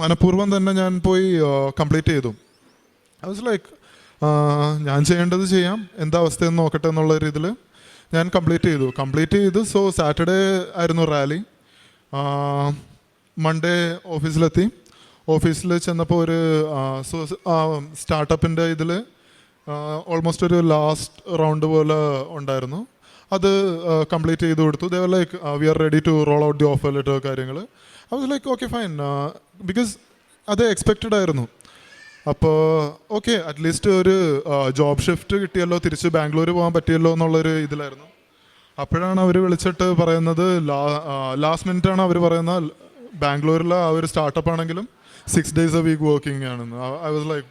മനഃപൂർവം തന്നെ ഞാൻ പോയി കംപ്ലീറ്റ് ചെയ്തു. ഐ വാസ് ലൈക്ക് ഞാൻ ചെയ്യേണ്ടത് ചെയ്യാം എന്താ അവസ്ഥയെന്ന് നോക്കട്ടെ എന്നുള്ള രീതിയിൽ ഞാൻ കംപ്ലീറ്റ് ചെയ്തു. കംപ്ലീറ്റ് ചെയ്തു സോ സാറ്റർഡേ ആയിരുന്നു റാലി മൺഡേ ഓഫീസിലെത്തി ഓഫീസിൽ ചെന്നപ്പോൾ ഒരു സ്റ്റാർട്ടപ്പിന്റെ ഇതിൽ ഓൾമോസ്റ്റ് ഒരു ലാസ്റ്റ് റൗണ്ട് പോലെ ഉണ്ടായിരുന്നു. അത് കംപ്ലീറ്റ് ചെയ്ത് കൊടുത്തു. They were like we are ready to roll out the offer letter കാര്യങ്ങൾ I was like okay fine because അത് എക്സ്പെക്റ്റഡ് ആയിരുന്നു. അപ്പോൾ ഓക്കെ അറ്റ്ലീസ്റ്റ് ഒരു ജോബ് ഷിഫ്റ്റ് കിട്ടിയല്ലോ തിരിച്ച് ബാംഗ്ലൂർ പോകാൻ പറ്റിയല്ലോ എന്നുള്ളൊരു ഇതിലായിരുന്നു. അപ്പോഴാണ് അവർ വിളിച്ചിട്ട് പറയുന്നത് ലാ ലാസ്റ്റ് മിനിറ്റ് ആണ് അവർ പറയുന്ന ബാംഗ്ലൂരിലെ ആ ഒരു സ്റ്റാർട്ടപ്പ് ആണെങ്കിലും six days a week working ആണെന്ന്. ഐ വാസ് ലൈക്ക്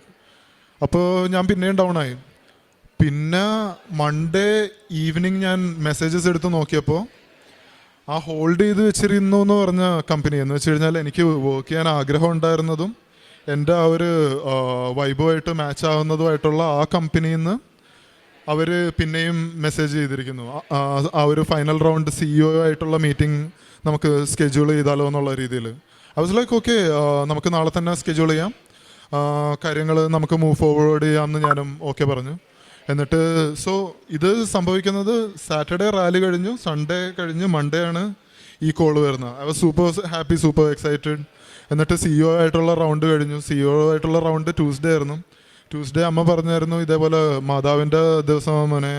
അപ്പോൾ ഞാൻ പിന്നെയും ഡൗൺ ആയി. പിന്നെ മൺഡേ ഈവനിങ് ഞാൻ മെസ്സേജസ് എടുത്ത് നോക്കിയപ്പോൾ ആ ഹോൾഡ് ചെയ്ത് വെച്ചിരുന്നു എന്ന് പറഞ്ഞ കമ്പനി എന്ന് വെച്ച് കഴിഞ്ഞാൽ എനിക്ക് വർക്ക് ചെയ്യാൻ ആഗ്രഹം ഉണ്ടായിരുന്നതും എന്റെ ആ ഒരു വൈബുമായിട്ട് മാച്ച് ആവുന്നതുമായിട്ടുള്ള ആ കമ്പനിയിൽ നിന്ന് അവർ പിന്നെയും മെസ്സേജ് ചെയ്തിരിക്കുന്നു. ആ- ഒരു ഫൈനൽ റൗണ്ട് സിഇഒ ആയിട്ടുള്ള മീറ്റിംഗ് നമുക്ക് സ്കെഡ്യൂൾ ചെയ്താലോ എന്നുള്ള രീതിയിൽ ഐ വാസ് ലൈക്ക് ഓക്കെ നമുക്ക് നാളെ തന്നെ സ്കെഡ്യൂൾ ചെയ്യാം. കാര്യങ്ങൾ നമുക്ക് മൂവ് ഫോർവേഡ് ചെയ്യാമെന്ന് ഞാനും ഓക്കെ പറഞ്ഞു. എന്നിട്ട് സോ ഇത് സംഭവിക്കുന്നത് സാറ്റർഡേ റാലി കഴിഞ്ഞു സൺഡേ കഴിഞ്ഞ് മൺഡേ ആണ് ഈ കോൾ വരുന്നത്. I was super happy super excited എന്നിട്ട് സിഇഒ ആയിട്ടുള്ള റൗണ്ട് കഴിഞ്ഞു. സിഇഒ ആയിട്ടുള്ള റൗണ്ട് ട്യൂസ്ഡേ ആയിരുന്നു. ട്യൂസ്ഡേ അമ്മ പറഞ്ഞായിരുന്നു ഇതേപോലെ മാതാവിന്റെ ദിവസം മോനെ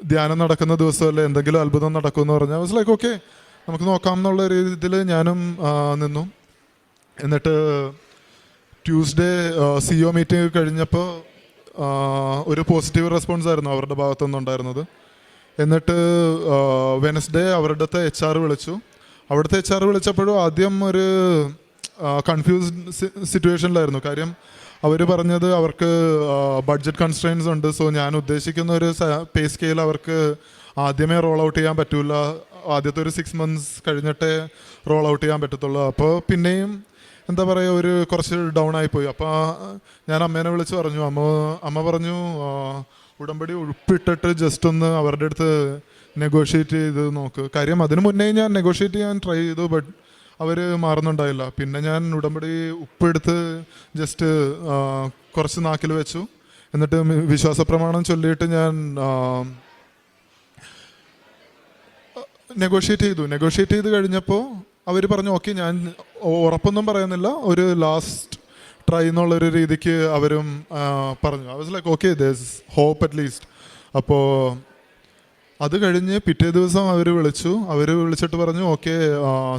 ധ്യാനം നടക്കുന്ന ദിവസമല്ലേ എന്തെങ്കിലും അത്ഭുതം നടക്കുമെന്ന് പറഞ്ഞു. വാസ് ലൈക്ക് ഓക്കെ നമുക്ക് നോക്കാം എന്നുള്ള രീതിയിൽ ഞാനും നിന്നു. എന്നിട്ട് ട്യൂസ്ഡേ സിഇഒ മീറ്റിംഗ് കഴിഞ്ഞപ്പോൾ ഒരു പോസിറ്റീവ് റെസ്പോൺസ് ആയിരുന്നു അവരുടെ ഭാഗത്തു ഉണ്ടായിരുന്നത്. എന്നിട്ട് വെനസ്ഡേ അവരുടെ എച്ച് ആർ വിളിച്ചു. അവിടുത്തെ എച്ച് ആർ വിളിച്ചപ്പോഴും ആദ്യം ഒരു കൺഫ്യൂസ്ഡ് സിറ്റുവേഷനിലായിരുന്നു കാര്യം അവർ പറഞ്ഞത് അവർക്ക് ബഡ്ജറ്റ് കൺസ്ട്രെയിൻസ് ഉണ്ട്. സോ ഞാൻ ഉദ്ദേശിക്കുന്ന ഒരു പേ സ്കെയിൽ അവർക്ക് ആദ്യമേ റോൾ ഔട്ട് ചെയ്യാൻ പറ്റൂല. ആദ്യത്തെ ഒരു സിക്സ് മന്ത്സ് കഴിഞ്ഞിട്ടേ റോൾ ഔട്ട് ചെയ്യാൻ പറ്റത്തുള്ളൂ. അപ്പോൾ പിന്നെയും എന്താ പറയുക ഒരു കുറച്ച് ഡൗൺ ആയിപ്പോയി അപ്പോൾ ഞാൻ അമ്മേനെ വിളിച്ച് പറഞ്ഞു അമ്മ അമ്മ പറഞ്ഞു ഉടമ്പടി ഉൾപ്പിട്ടിട്ട് ജസ്റ്റ് ഒന്ന് അവരുടെ അടുത്ത് നെഗോഷിയേറ്റ് ചെയ്ത് നോക്ക്. കാര്യം അതിന് മുന്നേ ഞാൻ നെഗോഷിയേറ്റ് ചെയ്യാൻ ട്രൈ ചെയ്തു ബട്ട് അവർ മാറുന്നുണ്ടായില്ല. പിന്നെ ഞാൻ ഉടമ്പടി ഉപ്പെടുത്ത് ജസ്റ്റ് കുറച്ച് നാക്കിൽ വെച്ചു. എന്നിട്ട് വിശ്വാസ വിശ്വാസപ്രമാണം ചൊല്ലിയിട്ട് ഞാൻ നെഗോഷിയേറ്റ് ചെയ്തു. നെഗോഷിയേറ്റ് ചെയ്ത് കഴിഞ്ഞപ്പോൾ അവർ പറഞ്ഞു ഓക്കെ ഞാൻ ഉറപ്പൊന്നും പറയുന്നില്ല. ഒരു ലാസ്റ്റ് ട്രൈ എന്നുള്ളൊരു രീതിക്ക് അവരും പറഞ്ഞു. I was like okay there's hope at least അപ്പോൾ അത് കഴിഞ്ഞ് പിറ്റേ ദിവസം അവർ വിളിച്ചു. അവർ വിളിച്ചിട്ട് പറഞ്ഞു ഓക്കെ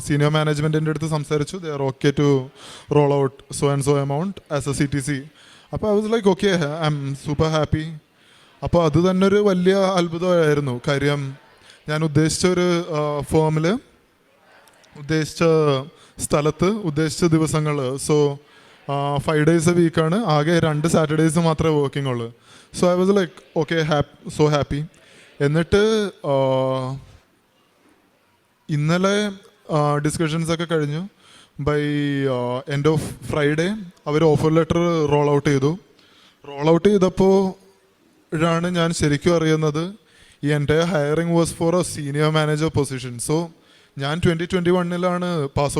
സീനിയർ മാനേജ്മെന്റിന്റെ അടുത്ത് സംസാരിച്ചു. They are okay to roll out so and so amount as a C T C അപ്പോൾ I was like okay I'm super happy അപ്പോൾ അത് തന്നെ ഒരു വലിയ അത്ഭുതമായിരുന്നു. കാര്യം ഞാൻ ഉദ്ദേശിച്ച ഒരു ഫോമിൽ ഉദ്ദേശിച്ച സ്ഥലത്ത് ഉദ്ദേശിച്ച ദിവസങ്ങൾ സോ ഫൈവ് ഡേയ്സ് എ വീക്കാണ് ആകെ രണ്ട് സാറ്റർഡേയ്സ് മാത്രമേ വർക്കിംഗ് ഉള്ളൂ. So I was like okay ഹാപ്പ് so happy എന്നിട്ട് ഇന്നലെ ഡിസ്കഷൻസ് ഒക്കെ കഴിഞ്ഞു. ബൈ എൻഡ് ഓഫ് ഫ്രൈഡേ അവർ ഓഫർ ലെറ്റർ റോൾ ഔട്ട് ചെയ്തു. റോൾ ഔട്ട് ചെയ്തപ്പോൾ ആണ് ഞാൻ ശരിക്കും അറിയുന്നത്. ഈ എന്റെ hiring was for a senior manager position so ഞാൻ ട്വന്റി ട്വന്റി വണ്ണിലാണ് പാസ്